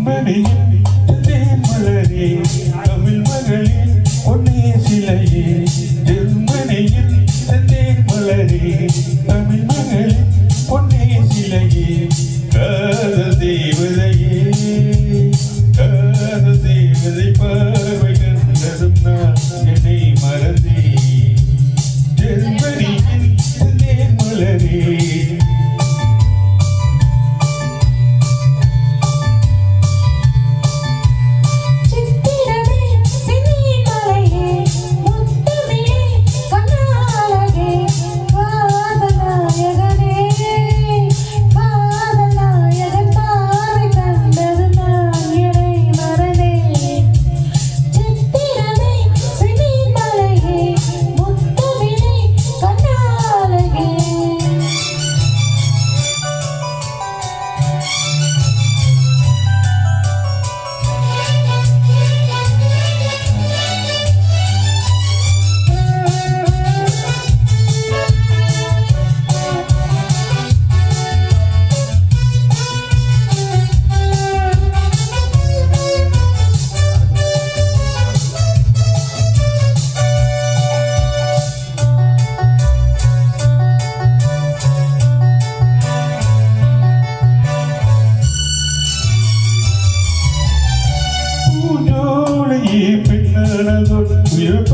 செம்மடியில் தேன் மலரே தமிழ் மகளில் ஒன்னே சிலையே. ஜெர்மனியில் தேன் மலரே தமிழ் மகளில் ஒன்னே சிலையே. காதல் தேவதையே தேவதை பார்வை கண்டதும் நான் என்னை மறந்து remember we were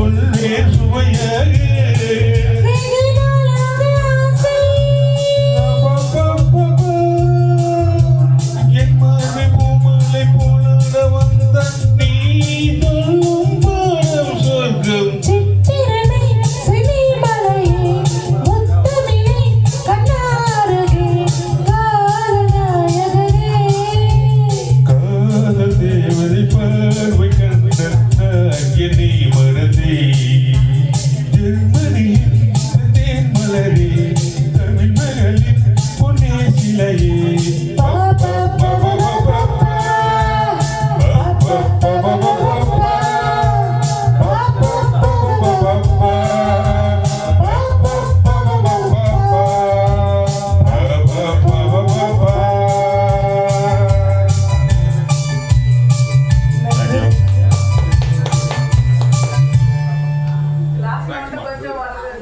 சொல்லே சுவையாக oh, oh, oh.